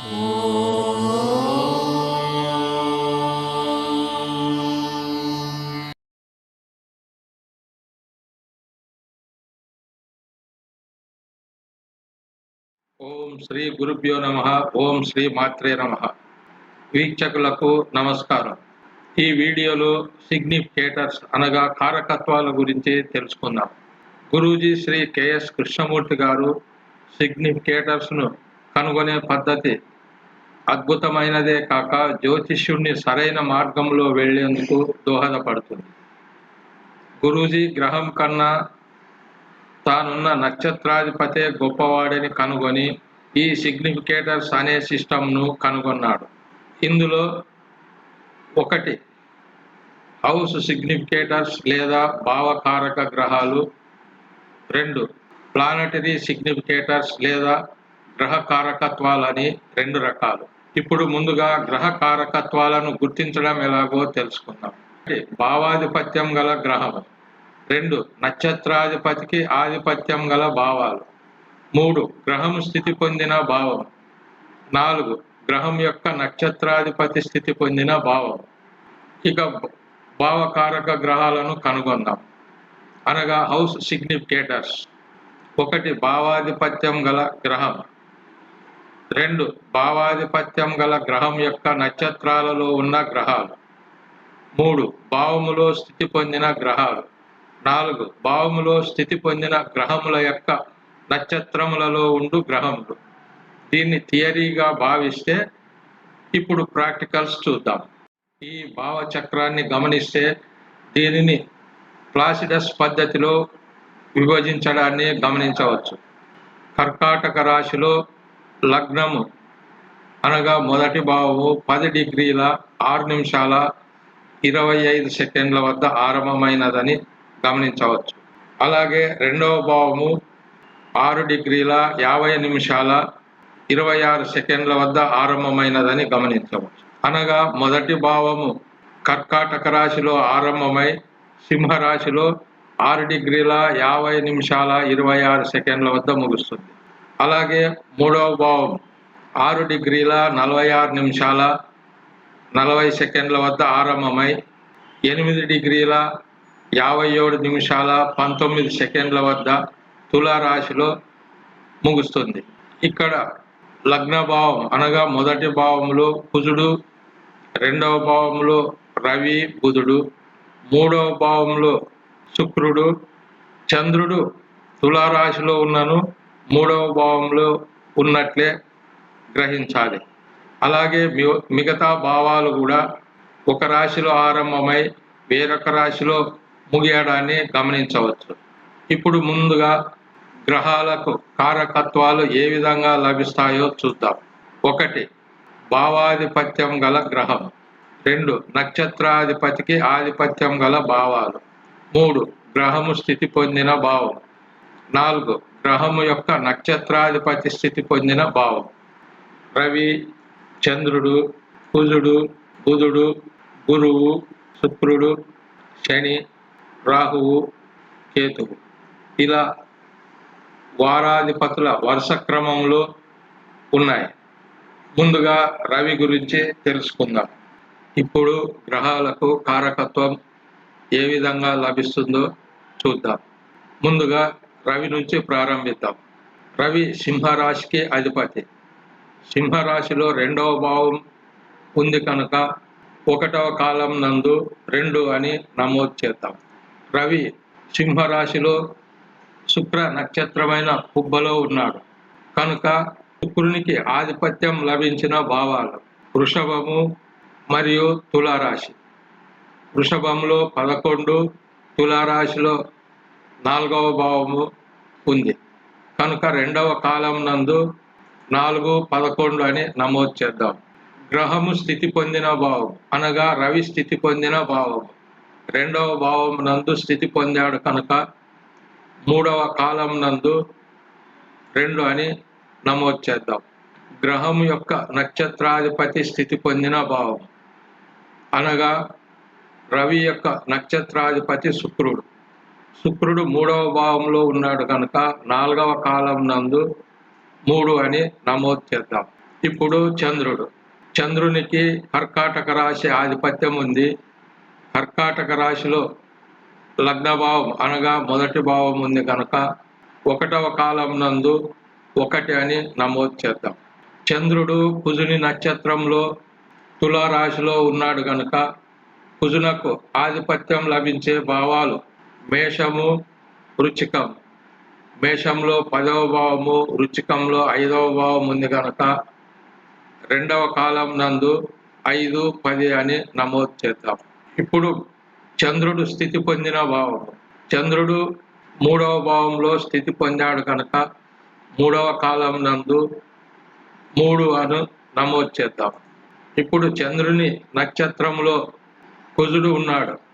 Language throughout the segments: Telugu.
ఓం శ్రీ గురుభ్యో నమ ఓం శ్రీ మాత్రే నమ. వీక్షకులకు నమస్కారం. ఈ వీడియోలో సిగ్నిఫికేటర్స్ అనగా కారకత్వాల గురించి తెలుసుకుందాం. గురూజీ శ్రీ కెఎస్ కృష్ణమూర్తి గారు సిగ్నిఫికేటర్స్ను కనుగొనే పద్ధతి అద్భుతమైనదే కాక జ్యోతిష్యుణ్ణి సరైన మార్గంలో వెళ్ళేందుకు దోహదపడుతుంది. గురూజీ గ్రహం కన్నా తానున్న నక్షత్రాధిపతే గొప్పవాడని కనుగొని ఈ సిగ్నిఫికేటర్స్ అనే సిస్టమ్ను కనుగొన్నాడు. ఇందులో ఒకటి హౌస్ సిగ్నిఫికేటర్స్ లేదా భావకారక గ్రహాలు. రెండు ప్లానటరీ సిగ్నిఫికేటర్స్ లేదా గ్రహకారకత్వాలని రెండు రకాలు. ఇప్పుడు ముందుగా గ్రహ కారకత్వాలను గుర్తించడం ఎలాగో తెలుసుకుందాం. భావాధిపత్యం గల గ్రహము రెండు నక్షత్రాధిపతికి ఆధిపత్యం గల భావాలు. మూడు గ్రహం స్థితి పొందిన భావం. నాలుగు గ్రహం యొక్క నక్షత్రాధిపతి స్థితి పొందిన భావం. ఇక భావకారక గ్రహాలను కనుగొందాం. అనగా హౌస్ సిగ్నిఫికేటర్స్. ఒకటి భావాధిపత్యం గల గ్రహం. రెండు భావాధిపత్యం గల గ్రహం యొక్క నక్షత్రాలలో ఉన్న గ్రహాలు. మూడు భావములో స్థితి పొందిన గ్రహాలు. నాలుగు భావములో స్థితి పొందిన గ్రహముల యొక్క నక్షత్రములలో ఉండు గ్రహములు. దీన్ని థియరీగా భావిస్తే ఇప్పుడు ప్రాక్టికల్స్ చూద్దాం. ఈ భావచక్రాన్ని గమనిస్తే దీనిని ప్లాసిడస్ పద్ధతిలో విభజించడాన్ని గమనించవచ్చు. కర్కాటక రాశిలో లగ్నము అనగా మొదటి భావము పది డిగ్రీల ఆరు నిమిషాల ఇరవై ఐదు సెకండ్ల వద్ద ఆరంభమైనదని గమనించవచ్చు. అలాగే రెండవ భావము ఆరు డిగ్రీల యాభై నిమిషాల ఇరవై ఆరు సెకండ్ల వద్ద ఆరంభమైనదని గమనించవచ్చు. అనగా మొదటి భావము కర్కాటక రాశిలో ఆరంభమై సింహరాశిలో ఆరు డిగ్రీల యాభై నిమిషాల ఇరవై ఆరు సెకండ్ల వద్ద ముగుస్తుంది. అలాగే మూడవ భావం ఆరు డిగ్రీల నలభై ఆరు నిమిషాల నలభై సెకండ్ల వద్ద ఆరంభమై ఎనిమిది డిగ్రీల యాభై ఏడు నిమిషాల పంతొమ్మిది సెకండ్ల వద్ద తులారాశిలో ముగుస్తుంది. ఇక్కడ లగ్న భావం అనగా మొదటి భావంలో కుజుడు రెండవ భావంలో రవి బుధుడు మూడవ భావంలో శుక్రుడు చంద్రుడు తులారాశిలో ఉన్నను మూడవ భావంలో ఉన్నట్లే గ్రహించాలి. అలాగే మిగతా భావాలు కూడా ఒక రాశిలో ఆరంభమై వేరొక రాశిలో ముగియడాన్ని గమనించవచ్చు. ఇప్పుడు ముందుగా గ్రహాలకు కారకత్వాలు ఏ విధంగా లభిస్తాయో చూద్దాం. ఒకటి భావాధిపత్యం గల గ్రహం. రెండు నక్షత్రాధిపతికి ఆధిపత్యం గల భావాలు. మూడు గ్రహము స్థితి పొందిన భావం. నాలుగు. గ్రహము యొక్క నక్షత్రాధిపతి స్థితి పొందిన భావం. రవి చంద్రుడు కుజుడు బుధుడు గురువు శుక్రుడు శని రాహువు కేతువు. ఇలా వారాధిపతుల వరుస క్రమంలో ఉన్నాయి. ముందుగా రవి గురించి తెలుసుకుందాం. ఇప్పుడు గ్రహాలకు కారకత్వం ఏ విధంగా లభిస్తుందో చూద్దాం. ముందుగా రవి నుంచి ప్రారంభిద్దాం. రవి సింహరాశికి అధిపతి. సింహరాశిలో రెండవ భావం ఉంది కనుక ఒకటవ కాలం నందు రెండు అని నమోదు చేద్దాం. రవి సింహరాశిలో శుక్ర నక్షత్రమైన కుబ్బలో ఉన్నాడు. కనుక శుక్రునికి ఆధిపత్యం లభించిన భావాలు వృషభము మరియు తులారాశి. వృషభంలో పదకొండు తులారాశిలో నాలుగవ భావము ఉంది. కనుక రెండవ కాలం నందు నాలుగు పదకొండు అని నమోదు చేద్దాం. గ్రహము స్థితి పొందిన భావం అనగా రవి స్థితి పొందిన భావం. రెండవ భావం నందు స్థితి పొందాడు కనుక మూడవ కాలం నందు రెండు అని నమోదు చేద్దాం. గ్రహం యొక్క నక్షత్రాధిపతి స్థితి పొందిన భావం అనగా రవి యొక్క నక్షత్రాధిపతి శుక్రుడు. శుక్రుడు మూడవ భావంలో ఉన్నాడు కనుక నాలుగవ కాలం నందు మూడు అని నమోదు చేద్దాం. ఇప్పుడు చంద్రుడు. చంద్రునికి కర్కాటక రాశి ఆధిపత్యం ఉంది. కర్కాటక రాశిలో లగ్న భావం అనగా మొదటి భావం ఉంది కనుక ఒకటవ కాలం నందు ఒకటి అని నమోదు చేద్దాం. చంద్రుడు కుజుని నక్షత్రంలో తులారాశిలో ఉన్నాడు కనుక కుజునకు ఆధిపత్యం లభించే భావాలు మేషము రుచికం. మేషంలో పదవ భావము రుచికంలో ఐదవ భావం ఉంది కనుక రెండవ కాలం నందు ఐదు పది అని నమోదు చేద్దాం. ఇప్పుడు చంద్రుడు స్థితి పొందిన భావం చంద్రుడు మూడవ భావంలో స్థితి పొందాడు కనుక మూడవ కాలం నందు మూడు అని నమోదు చేద్దాం. ఇప్పుడు చంద్రుని నక్షత్రంలో కుజుడు ఉన్నాడు.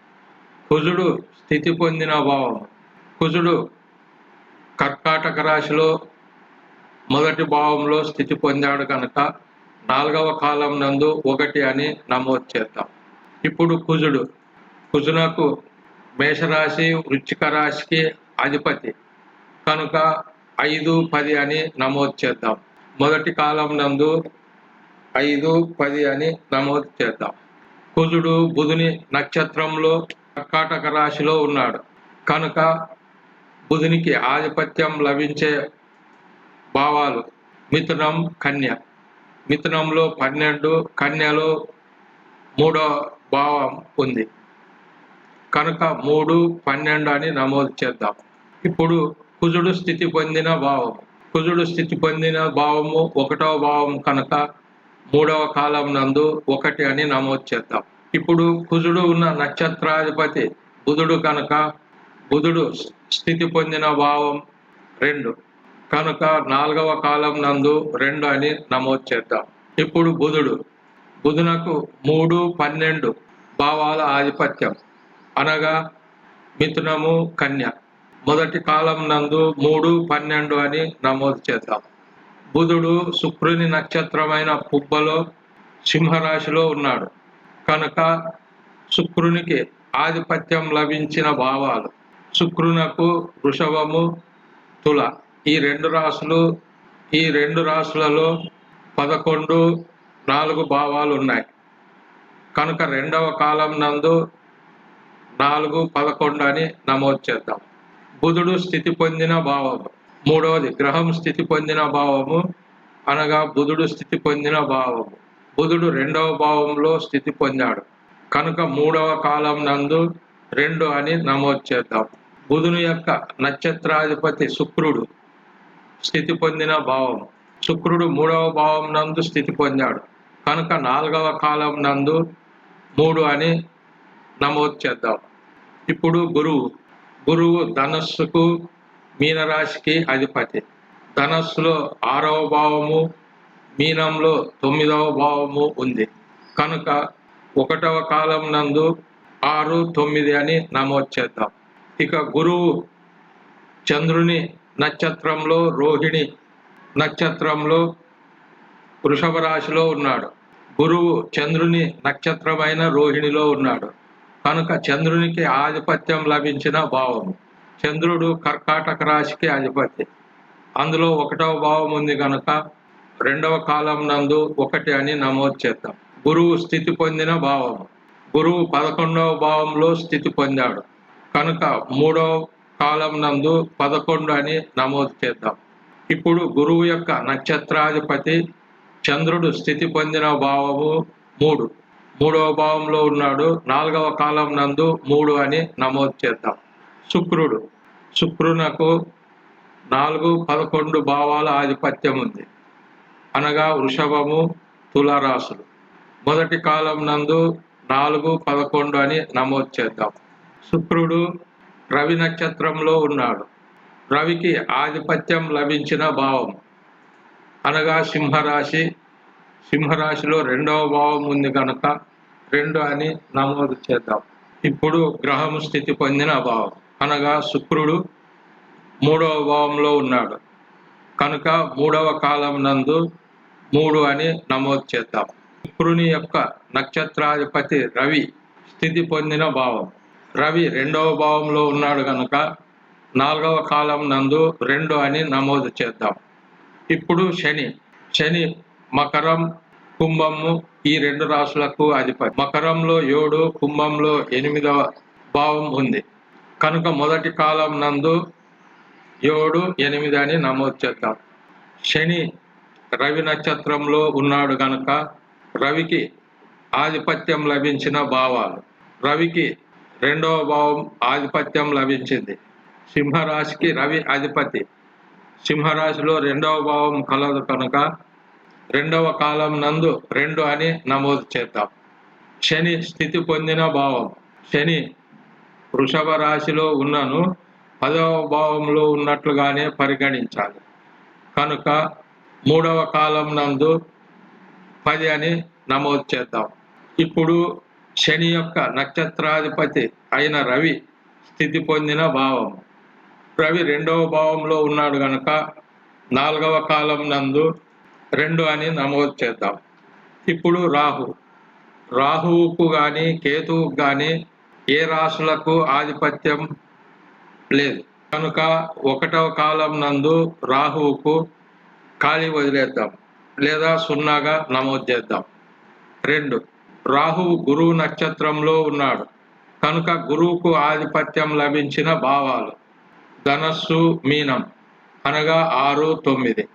కుజుడు స్థితి పొందిన భావం. కుజుడు కర్కాటక రాశిలో మొదటి భావంలో స్థితి పొందాడు కనుక నాలుగవ కాలం నందు ఒకటి అని నమోదు చేద్దాం. ఇప్పుడు కుజుడు. కుజునకు మేషరాశి వృచ్చిక రాశికి అధిపతి. కనుక ఐదు పది అని నమోదు చేద్దాం. మొదటి కాలం నందు ఐదు పది అని నమోదు చేద్దాం. కుజుడు బుధుని నక్షత్రంలో కర్కాటక రాశిలో ఉన్నాడు. కనుక బుధునికి ఆధిపత్యం లభించే భావాలు మిథునం కన్య. మిథునంలో పన్నెండు కన్యలో మూడో భావం ఉంది. కనుక మూడు పన్నెండు అని నమోదు చేద్దాం. ఇప్పుడు కుజుడు స్థితి పొందిన భావం. కుజుడు స్థితి పొందిన భావము ఒకటవ భావం కనుక మూడవ కాలం నందు ఒకటి అని నమోదు చేద్దాం. ఇప్పుడు కుజుడు ఉన్న నక్షత్రాధిపతి బుధుడు కనుక బుధుడు స్థితి పొందిన భావం రెండు. కనుక నాలుగవ కాలం నందు రెండు అని నమోదు చేద్దాం. ఇప్పుడు బుధుడు. బుధునకు మూడు పన్నెండు భావాల ఆధిపత్యం. అనగా మిథునము కన్య. మొదటి కాలం నందు మూడు పన్నెండు అని నమోదు చేద్దాం. బుధుడు శుక్రుని నక్షత్రమైన పుబ్బలో సింహరాశిలో ఉన్నాడు. కనుక శుక్రునికి ఆధిపత్యం లభించిన భావాలు. శుక్రునకు వృషభము తుల. ఈ రెండు రాసులు ఈ రెండు రాసులలో పదకొండు నాలుగు భావాలు ఉన్నాయి. కనుక రెండవ కాలం నందు నాలుగు పదకొండు అని నమోదు చేద్దాం. బుధుడు స్థితి పొందిన భావము. మూడవది గ్రహం స్థితి పొందిన భావము. అనగా బుధుడు స్థితి పొందిన భావము. బుధుడు రెండవ భావంలో స్థితి పొందాడు. కనుక మూడవ కాలం నందు రెండు అని నమోదు చేద్దాం. బుధుని యొక్క నక్షత్రాధిపతి శుక్రుడు స్థితి పొందిన భావం. శుక్రుడు మూడవ భావం నందు స్థితి పొందాడు. కనుక నాలుగవ కాలం నందు మూడు అని నమోదు చేద్దాం. ఇప్పుడు గురువు. గురువు ధనస్సుకు మీనరాశికి అధిపతి. ధనస్సులో ఆరవ భావము మీనంలో తొమ్మిదవ భావము ఉంది. కనుక ఒకటవ కాలం నందు ఆరు తొమ్మిది అని నమోదు చేద్దాం. ఇక గురువు చంద్రుని నక్షత్రంలో రోహిణి నక్షత్రంలో వృషభ రాశిలో ఉన్నాడు. గురువు చంద్రుని నక్షత్రమైన రోహిణిలో ఉన్నాడు. కనుక చంద్రునికి ఆధిపత్యం లభించిన భావము. చంద్రుడు కర్కాటక రాశికి అధిపతి అందులో ఒకటవ భావం ఉంది కనుక రెండవ కాలం నందు ఒకటి అని నమోదు చేద్దాం. గురువు స్థితి పొందిన భావము. గురువు పదకొండవ భావంలో స్థితి పొందాడు. కనుక మూడవ కాలం నందు పదకొండు అని నమోదు చేద్దాం. ఇప్పుడు గురువు యొక్క నక్షత్రాధిపతి చంద్రుడు స్థితి పొందిన భావము మూడు. మూడవ భావంలో ఉన్నాడు. నాలుగవ కాలం నందు మూడు అని నమోదు చేద్దాం. శుక్రుడు. శుక్రునకు నాలుగు పదకొండు భావాల ఆధిపత్యం ఉంది. అనగా వృషభము తులారాశులు. మొదటి కాలం నందు నాలుగు పదకొండు అని నమోదు చేద్దాం. శుక్రుడు రవి నక్షత్రంలో ఉన్నాడు. రవికి ఆధిపత్యం లభించిన భావం. అనగా సింహరాశి. సింహరాశిలో రెండవ భావం ఉంది కనుక రెండు అని నమోదు చేద్దాం. ఇప్పుడు గ్రహము స్థితి పొందిన భావం. అనగా శుక్రుడు మూడవ భావంలో ఉన్నాడు. కనుక మూడవ కాలం నందు మూడు అని నమోదు చేద్దాం. శుక్రుని యొక్క నక్షత్రాధిపతి రవి స్థితి పొందిన భావం. రవి రెండవ భావంలో ఉన్నాడు కనుక నాలుగవ కాలం నందు రెండు అని నమోదు చేద్దాం. ఇప్పుడు శని. శని మకరం కుంభము ఈ రెండు రాశులకు అధిపతి. మకరంలో ఏడు కుంభంలో ఎనిమిదవ భావం ఉంది. కనుక మొదటి కాలం నందు ఏడు ఎనిమిది అని నమోదు చేద్దాం. శని రవి నక్షత్రంలో ఉన్నాడు గనక రవికి ఆధిపత్యం లభించిన భావాలు. రవికి రెండవ భావం ఆధిపత్యం లభించింది. సింహరాశికి రవి అధిపతి. సింహరాశిలో రెండవ భావం కలదు కనుక రెండవ కాలం నందు రెండు అని నమోదు చేద్దాం. శని స్థితి పొందిన భావం. శని వృషభ రాశిలో ఉన్నను పదవ భావంలో ఉన్నట్లుగానే పరిగణించాలి. కనుక మూడవ కాలం నందు పది అని నమోదు చేద్దాం. ఇప్పుడు శని యొక్క నక్షత్రాధిపతి అయిన రవి స్థితి పొందిన భావం. రవి రెండవ భావంలో ఉన్నాడు గనక నాలుగవ కాలం నందు రెండు అని నమోదు చేద్దాం. ఇప్పుడు రాహు. రాహువుకు కానీ కేతువుకు కానీ ఏ రాశులకు ఆధిపత్యం లేదు. కనుక ఒకటవ కాలం నందు రాహువుకు ఖాళీ వదిలేద్దాం లేదా సున్నాగా నమోదు చేద్దాం. రెండు రాహువు గురువు నక్షత్రంలో ఉన్నాడు. కనుక గురువుకు ఆధిపత్యం లభించిన భావాలు. ధనస్సు మీనం అనగా ఆరు తొమ్మిది.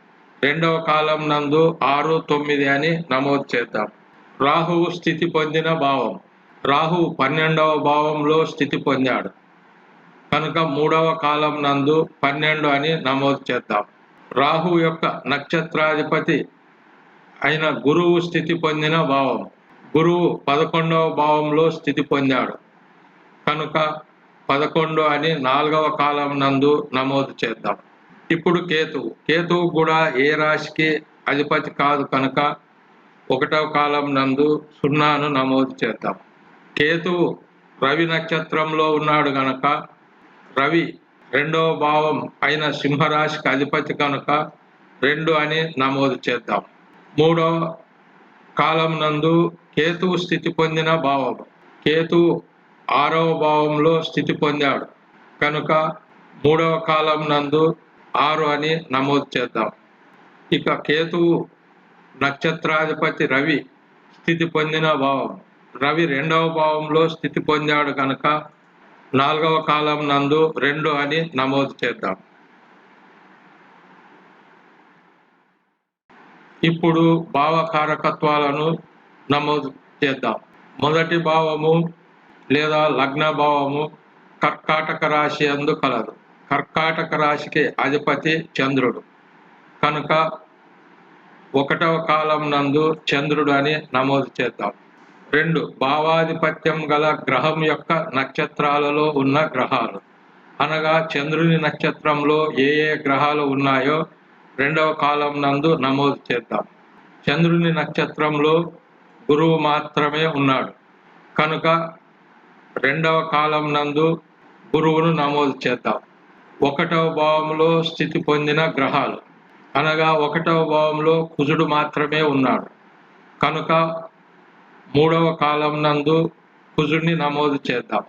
రెండవ కాలం నందు ఆరు తొమ్మిది అని నమోదు చేద్దాం. రాహువు స్థితి పొందిన భావం. రాహువు పన్నెండవ భావంలో స్థితి పొందాడు. కనుక మూడవ కాలం నందు పన్నెండు అని నమోదు చేద్దాం. రాహు యొక్క నక్షత్రాధిపతి అయిన గురువు స్థితి పొందిన భావం. గురువు పదకొండవ భావంలో స్థితి పొందాడు. కనుక పదకొండు అని నాలుగవ కాలం నందు నమోదు చేద్దాం. ఇప్పుడు కేతువు. కేతువు కూడా ఏ రాశికి అధిపతి కాదు కనుక ఒకటవ కాలం నందు సున్నాను నమోదు చేద్దాం. కేతువు రవి నక్షత్రంలో ఉన్నాడు గనక రవి రెండవ భావం అయిన సింహరాశికి అధిపతి కనుక రెండు అని నమోదు చేద్దాం. మూడవ కాలం నందు కేతువు స్థితి పొందిన భావం. కేతువు ఆరవ భావంలో స్థితి పొందాడు. కనుక మూడవ కాలం నందు ఆరు అని నమోదు చేద్దాం. ఇక కేతువు నక్షత్రాధిపతి రవి స్థితి పొందిన భావం. రవి రెండవ భావంలో స్థితి పొందాడు కనుక నాలుగవ కాలం నందు రెండు అని నమోదు చేద్దాం. ఇప్పుడు భావకారకత్వాలను నమోదు చేద్దాం. మొదటి భావము లేదా లగ్న భావము కర్కాటక రాశి అందు కలదు. కర్కాటక రాశికి అధిపతి చంద్రుడు. కనుక ఒకటవ కాలం నందు చంద్రుడు అని నమోదు చేద్దాం. రెండు భావాధిపత్యం గల గ్రహం యొక్క నక్షత్రాలలో ఉన్న గ్రహాలు. అనగా చంద్రుని నక్షత్రంలో ఏ ఏ గ్రహాలు ఉన్నాయో రెండవ కాలం నందు నమోదు చేద్దాం. చంద్రుని నక్షత్రంలో గురువు మాత్రమే ఉన్నాడు. కనుక రెండవ కాలం నందు గురువును నమోదు చేద్దాం. ఒకటవ భావంలో స్థితి పొందిన గ్రహాలు. అనగా ఒకటవ భావంలో కుజుడు మాత్రమే ఉన్నాడు. కనుక మూడవ కాలం నందు కుజుడిని నమోదు చేద్దాం.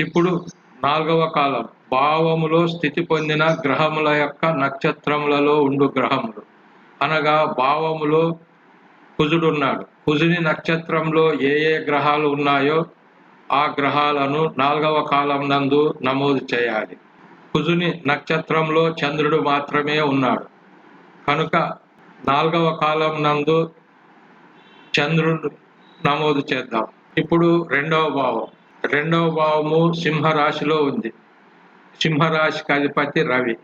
ఇప్పుడు నాలుగవ కాలం. భావములో స్థితి పొందిన గ్రహముల యొక్క నక్షత్రములలో ఉండు గ్రహములు. అనగా భావములో కుజుడున్నాడు. కుజుని నక్షత్రంలో ఏ ఏ గ్రహాలు ఉన్నాయో ఆ గ్రహాలను నాలుగవ కాలం నందు నమోదు చేయాలి. కుజుని నక్షత్రంలో చంద్రుడు మాత్రమే ఉన్నాడు. కనుక నాలుగవ కాలం నందు చంద్రుడు నమోదు చేద్దాం. ఇప్పుడు రెండవ భావం. రెండవ భావము సింహరాశిలో ఉంది. సింహరాశికి అధిపతి రవి.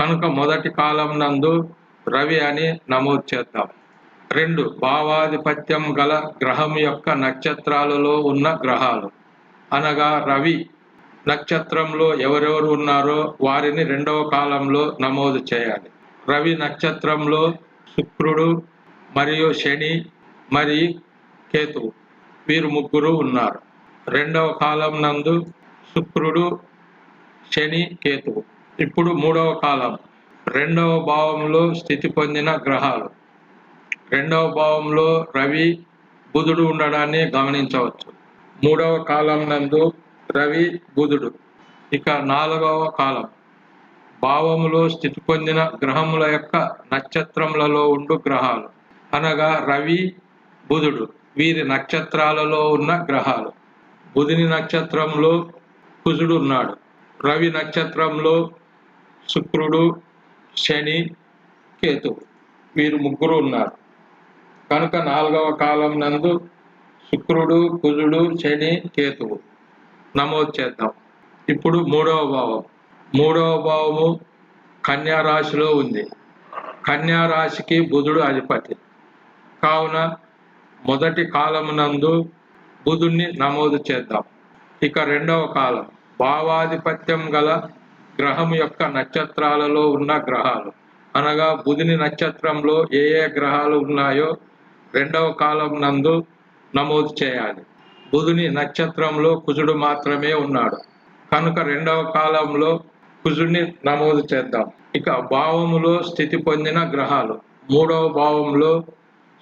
కనుక మొదటి కాలం నందు రవి అని నమోదు చేద్దాం. రెండు భావాధిపత్యం గల గ్రహం యొక్క నక్షత్రాలలో ఉన్న గ్రహాలు. అనగా రవి నక్షత్రంలో ఎవరెవరు ఉన్నారో వారిని రెండవ కాలంలో నమోదు చేయాలి. రవి నక్షత్రంలో శుక్రుడు మరియు శని మరియు కేతువు వీరు ముగ్గురు ఉన్నారు. రెండవ కాలం నందు శుక్రుడు శని కేతువు ఇప్పుడు మూడవ కాలం. రెండవ భావంలో స్థితి పొందిన గ్రహాలు. రెండవ భావంలో రవి బుధుడు ఉండడాన్ని గమనించవచ్చు. మూడవ కాలం నందు రవి బుధుడు. ఇక నాలుగవ కాలం. భావములో స్థితి పొందిన గ్రహముల యొక్క నక్షత్రములలో ఉండు గ్రహాలు. అనగా రవి బుధుడు. వీరి నక్షత్రాలలో ఉన్న గ్రహాలు. బుధుని నక్షత్రంలో కుజుడు ఉన్నాడు. రవి నక్షత్రంలో శుక్రుడు శని కేతు. వీరు ముగ్గురు ఉన్నారు. కనుక నాలుగవ కాలం నందు శుక్రుడు కుజుడు శని కేతువు. నమోదు చేద్దాం. ఇప్పుడు మూడవ భావం. మూడవ భావము కన్యా రాశిలో ఉంది. కన్యా రాశికి బుధుడు అధిపతి. కావున మొదటి కాలమునందు బుధుణ్ణి నమోదు చేద్దాం. ఇక రెండవ కాలం. భావాధిపత్యం గల గ్రహం యొక్క నక్షత్రాలలో ఉన్న గ్రహాలు. అనగా బుధుని నక్షత్రంలో ఏ ఏ గ్రహాలు ఉన్నాయో రెండవ కాలం నందు నమోదు చేయాలి. బుధుని నక్షత్రంలో కుజుడు మాత్రమే ఉన్నాడు. కనుక రెండవ కాలంలో కుజుడిని నమోదు చేద్దాం. ఇక భావములో స్థితి పొందిన గ్రహాలు. మూడవ భావంలో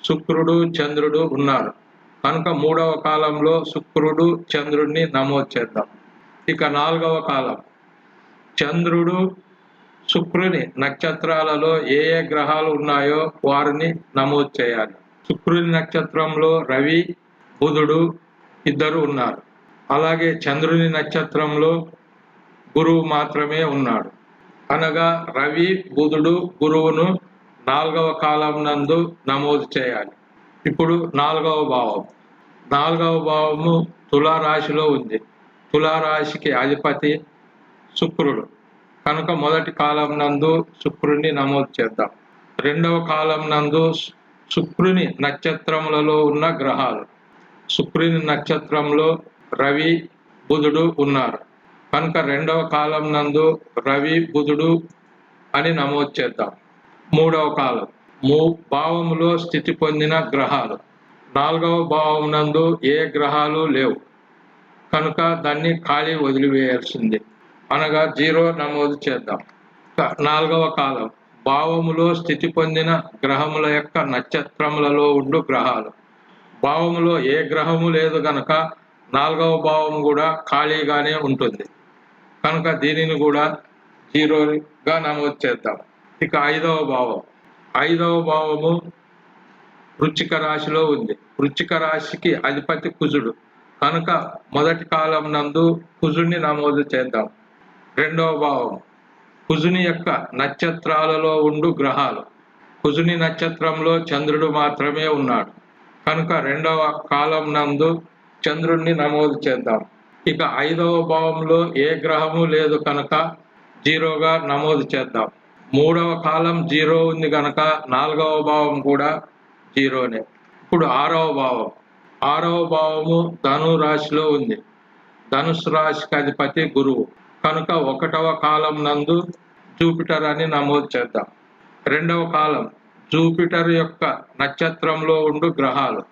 శుక్రుడు చంద్రుడు ఉన్నారు. కనుక మూడవ కాలంలో శుక్రుడు చంద్రుడిని నమోదు చేద్దాం. ఇక నాలుగవ కాలం. చంద్రుడు శుక్రుని నక్షత్రాలలో ఏ ఏ గ్రహాలు ఉన్నాయో వారిని నమోదు చేయాలి. శుక్రుని నక్షత్రంలో రవి బుధుడు ఇద్దరు ఉన్నారు. అలాగే చంద్రుని నక్షత్రంలో గురువు మాత్రమే ఉన్నాడు. అనగా రవి బుధుడు గురువును నాలుగవ కాలం నందు నమోదు చేయాలి. ఇప్పుడు నాలుగవ భావం. నాలుగవ భావము తులారాశిలో ఉంది. తులారాశికి అధిపతి శుక్రుడు. కనుక మొదటి కాలం నందు శుక్రుడిని నమోదు చేద్దాం. రెండవ కాలం నందు శుక్రుని నక్షత్రములలో ఉన్న గ్రహాలు. శుక్రుని నక్షత్రంలో రవి బుధుడు ఉన్నారు. కనుక రెండవ కాలం నందు రవి బుధుడు అని నమోదు చేద్దాం. మూడవ కాలం. మూ భావములో స్థితి పొందిన గ్రహాలు. నాలుగవ భావం నందు ఏ గ్రహాలు లేవు. కనుక దాన్ని ఖాళీ వదిలివేయాల్సింది. అనగా జీరో నమోదు చేద్దాం. నాలుగవ కాలం. భావములో స్థితి పొందిన గ్రహముల యొక్క నక్షత్రములలో ఉండు గ్రహాలు. భావములో ఏ గ్రహము లేదు గనక నాలుగవ భావం కూడా ఖాళీగానే ఉంటుంది. కనుక దీనిని కూడా జీరోగా నమోదు చేద్దాం. ఇక ఐదవ భావం. ఐదవ భావము వృచ్చిక రాశిలో ఉంది. వృచ్చిక రాశికి అధిపతి కుజుడు. కనుక మొదటి కాలం నందు కుజుడిని నమోదు చేద్దాం. రెండవ భావం. కుజుని యొక్క నక్షత్రాలలో ఉండు గ్రహాలు. కుజుని నక్షత్రంలో చంద్రుడు మాత్రమే ఉన్నాడు. కనుక రెండవ కాలం నందు చంద్రుణ్ణి నమోదు చేద్దాం. ఇక ఐదవ భావంలో ఏ గ్రహము లేదు కనుక జీరోగా నమోదు చేద్దాం. మూడవ కాలం జీరో ఉంది కనుక నాలుగవ భావం కూడా జీరోనే. ఇప్పుడు ఆరవ భావం. ఆరవ భావము ధను రాశిలో ఉంది. ధనుసు రాశికి అధిపతి గురువు. కనుక ఒకటవ కాలం నందు జూపిటర్ అని నమోదు చేద్దాం. రెండవ కాలం. జూపిటర్ యొక్క నక్షత్రంలో ఉండు గ్రహాలు.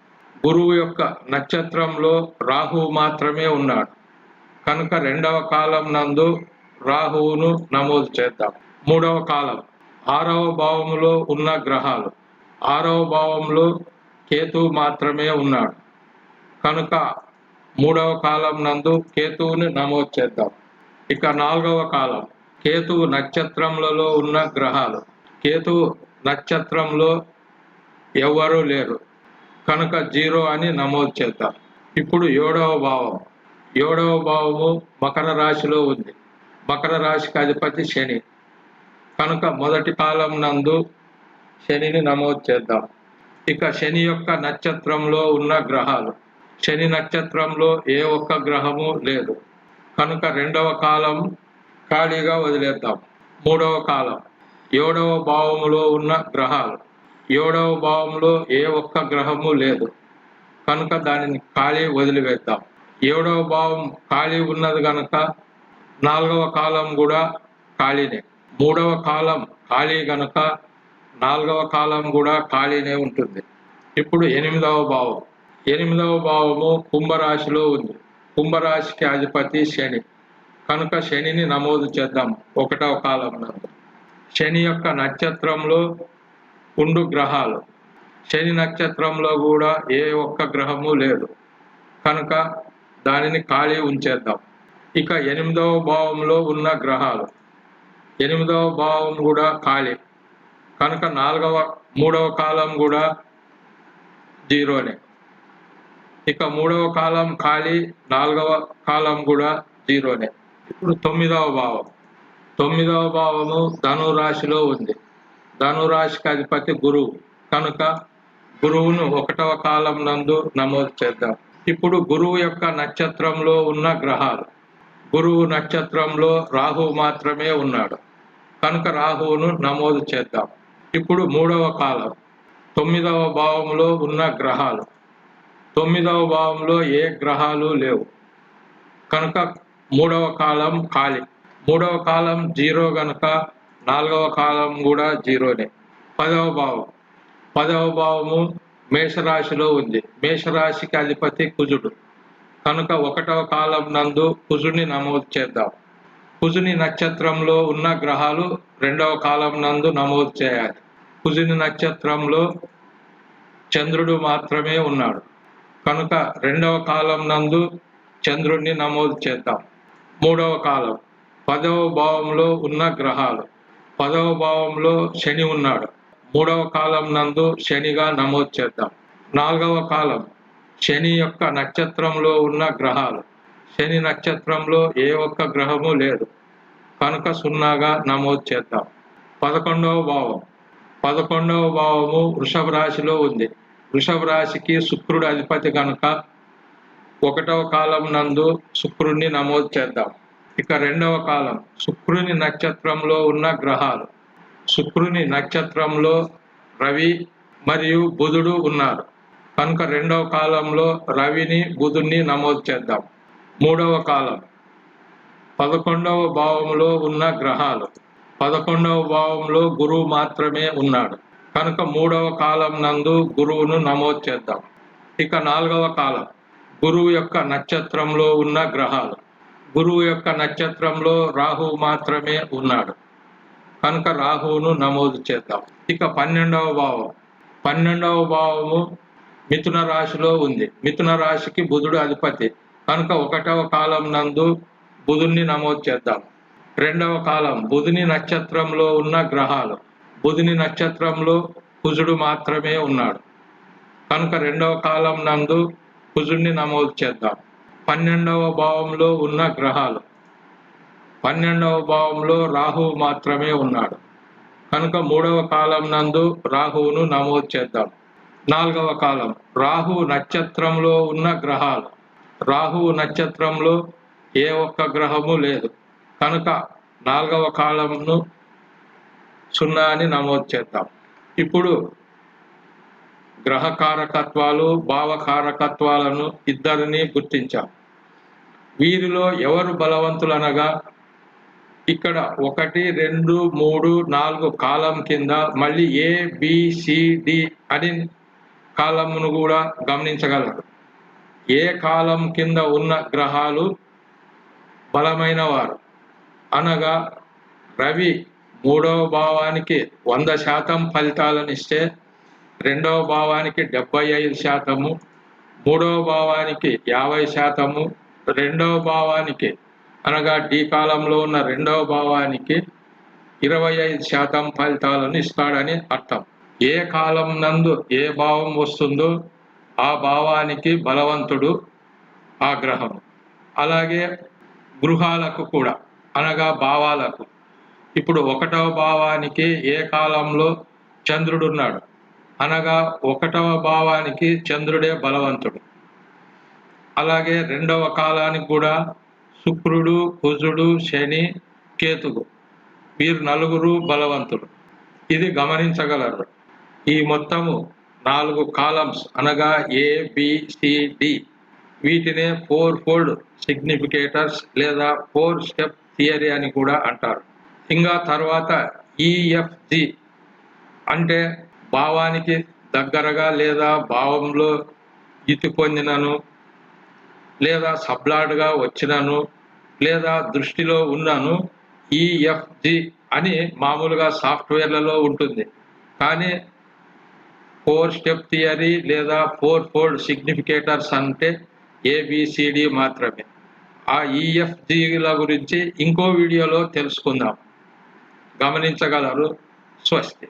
గురువు యొక్క నక్షత్రంలో రాహువు మాత్రమే ఉన్నాడు. కనుక రెండవ కాలం నందు రాహువును నమోదు చేద్దాం. మూడవ కాలం. ఆరవ భావములో ఉన్న గ్రహాలు. ఆరవ భావంలో కేతువు మాత్రమే ఉన్నాడు. కనుక మూడవ కాలం నందు కేతువుని నమోదు చేద్దాం. ఇక నాలుగవ కాలం. కేతువు నక్షత్రములలో ఉన్న గ్రహాలు. కేతువు నక్షత్రంలో ఎవ్వరూ లేరు. కనుక జీరో అని నమోదు చేద్దాం. ఇప్పుడు ఏడవ భావం. ఏడవ భావము మకర రాశిలో ఉంది. మకర రాశికి అధిపతి శని. కనుక మొదటి కాలం నందు శనిని నమోదు చేద్దాం. ఇక శని యొక్క నక్షత్రంలో ఉన్న గ్రహాలు. శని నక్షత్రంలో ఏ ఒక్క గ్రహము లేదు. కనుక రెండవ కాలం ఖాళీగా వదిలేద్దాం. మూడవ కాలం ఏడవ భావములో ఉన్న గ్రహాలు. ఏడవ భావంలో ఏ ఒక్క గ్రహము లేదు. కనుక దానిని ఖాళీ వదిలివేద్దాం. ఏడవ భావం ఖాళీ ఉన్నది కనుక నాలుగవ కాలం కూడా ఖాళీనే. మూడవ కాలం ఖాళీ గనక నాలుగవ కాలం కూడా ఖాళీనే ఉంటుంది. ఇప్పుడు ఎనిమిదవ భావం. ఎనిమిదవ భావము కుంభరాశిలో ఉంది. కుంభరాశికి అధిపతి శని. కనుక శనిని నమోదు చేద్దాం ఒకటవ కాలం శని యొక్క నక్షత్రంలో ఉండు గ్రహాలు. శని నక్షత్రంలో కూడా ఏ ఒక్క గ్రహము లేదు. కనుక దానిని ఖాళీ ఉంచేద్దాం. ఇక ఎనిమిదవ భావంలో ఉన్న గ్రహాలు. ఎనిమిదవ భావం కూడా ఖాళీ. కనుక నాలుగవ మూడవ కాలం కూడా జీరోనే. ఇక మూడవ కాలం ఖాళీ నాలుగవ కాలం కూడా జీరోనే. ఇప్పుడు తొమ్మిదవ భావం. తొమ్మిదవ భావము ధను రాశిలో ఉంది. ధనురాశికి అధిపతి గురువు. కనుక గురువును ఒకటవ కాలం నందు నమోదు చేద్దాం. ఇప్పుడు గురువు యొక్క నక్షత్రంలో ఉన్న గ్రహాలు. గురువు నక్షత్రంలో రాహు మాత్రమే ఉన్నాడు. కనుక రాహువును నమోదు చేద్దాం. ఇప్పుడు మూడవ కాలం. తొమ్మిదవ భావంలో ఉన్న గ్రహాలు. తొమ్మిదవ భావంలో ఏ గ్రహాలు లేవు. కనుక మూడవ కాలం ఖాళీ. మూడవ కాలం జీరో గనుక నాలుగవ కాలం కూడా జీరోనే. పదవ భావం. పదవ భావము మేషరాశిలో ఉంది. మేషరాశికి అధిపతి కుజుడు. కనుక ఒకటవ కాలం నందు కుజుడిని నమోదు చేద్దాం. కుజుని నక్షత్రంలో ఉన్న గ్రహాలు రెండవ కాలం నందు నమోదు చేయాలి. కుజుని నక్షత్రంలో చంద్రుడు మాత్రమే ఉన్నాడు. కనుక రెండవ కాలం నందు చంద్రుణ్ణి నమోదు చేద్దాం. మూడవ కాలం పదవ భావంలో ఉన్న గ్రహాలు. పదవ భావంలో శని ఉన్నాడు. మూడవ కాలం నందు శనిగా నమోదు చేద్దాం. నాలుగవ కాలం శని యొక్క నక్షత్రంలో ఉన్న గ్రహాలు. శని నక్షత్రంలో ఏ ఒక్క గ్రహము లేదు. కనుక సున్నాగా నమోదు చేద్దాం. పదకొండవ భావం. పదకొండవ భావము వృషభ రాశిలో ఉంది. వృషభ రాశికి శుక్రుడు అధిపతి కనుక ఒకటవ కాలం నందు శుక్రుడిని నమోదు చేద్దాం. ఇక రెండవ కాలం. శుక్రుని నక్షత్రంలో ఉన్న గ్రహాలు. శుక్రుని నక్షత్రంలో రవి మరియు బుధుడు ఉన్నారు. కనుక రెండవ కాలంలో రవిని బుధుడిని నమోదు చేద్దాం. మూడవ కాలం. పదకొండవ భావంలో ఉన్న గ్రహాలు. పదకొండవ భావంలో గురువు మాత్రమే ఉన్నాడు. కనుక మూడవ కాలం నందు గురువును నమోదు చేద్దాం. ఇక నాలుగవ కాలం. గురువు యొక్క నక్షత్రంలో ఉన్న గ్రహాలు. గురువు యొక్క నక్షత్రంలో రాహు మాత్రమే ఉన్నాడు. కనుక రాహువును నమోదు చేద్దాం. ఇక పన్నెండవ భావం. పన్నెండవ భావము మిథున రాశిలో ఉంది. మిథున రాశికి బుధుడు అధిపతి. కనుక ఒకటవ కాలం నందు బుధుణ్ణి నమోదు చేద్దాం. రెండవ కాలం బుధుని నక్షత్రంలో ఉన్న గ్రహాలు. బుధుని నక్షత్రంలో కుజుడు మాత్రమే ఉన్నాడు. కనుక రెండవ కాలం నందు కుజుడిని నమోదు చేద్దాం. పన్నెండవ భావంలో ఉన్న గ్రహాలు. పన్నెండవ భావంలో రాహువు మాత్రమే ఉన్నాడు. కనుక మూడవ కాలం నందు రాహువును నమోదు చేద్దాం. నాలుగవ కాలం రాహు నక్షత్రంలో ఉన్న గ్రహాలు. రాహువు నక్షత్రంలో ఏ ఒక్క గ్రహము లేదు. కనుక నాలుగవ కాలంను సున్నా అని నమోదు చేద్దాం. ఇప్పుడు గ్రహకారకత్వాలు భావకారకత్వాలను ఇద్దరిని గుర్తించాం. వీరిలో ఎవరు బలవంతులనగా ఇక్కడ ఒకటి రెండు మూడు నాలుగు కాలం కింద మళ్ళీ ఏ బిసిడి అని కాలమును కూడా గమనించగలరు. ఏ కాలం కింద ఉన్న గ్రహాలు బలమైన వారు అనగా రవి మూడవ భావానికి వంద శాతం ఫలితాలను ఇస్తే రెండవ భావానికి డెబ్బై ఐదు శాతము మూడవ భావానికి యాభై శాతము రెండవ భావానికి అనగా డీ కాలంలో ఉన్న రెండవ భావానికి ఇరవై ఐదు శాతం ఫలితాలను ఇస్తాడని అర్థం. ఏ కాలం నందు ఏ భావం వస్తుందో ఆ భావానికి బలవంతుడు ఆ గ్రహం. అలాగే గృహాలకు కూడా అనగా భావాలకు. ఇప్పుడు ఒకటవ భావానికి ఏ కాలంలో చంద్రుడు ఉన్నాడు? అనగా ఒకటవ భావానికి చంద్రుడే బలవంతుడు. అలాగే రెండవ కాలానికి కూడా శుక్రుడు కుజుడు శని కేతువు. వీరు నలుగురు బలవంతుడు ఇది గమనించగలరు. ఈ మొత్తము నాలుగు కాలమ్స్ అనగా ఏబిసిడి వీటినే ఫోర్ ఫోల్డ్ సిగ్నిఫికేటర్స్ లేదా ఫోర్ స్టెప్ థియరీ అని కూడా అంటారు. ఇంకా తర్వాత e, ఈఎఫ్జి అంటే భావానికి దగ్గరగా లేదా భావంలో ఇతి పొందినను లేదా సబ్లాడ్గా వచ్చినను లేదా దృష్టిలో ఉన్నాను ఈఎఫ్జి e, అని మామూలుగా సాఫ్ట్వేర్లలో ఉంటుంది. కానీ ఫోర్ స్టెప్ థియరీ లేదా ఫోర్ ఫోల్డ్ సిగ్నిఫికేటర్స్ అంటే ఏబిసిడి మాత్రమే. ఆ ఈఎఫ్జిల గురించి ఇంకో వీడియోలో తెలుసుకుందాం. గమనించగలరు. స్వస్తి.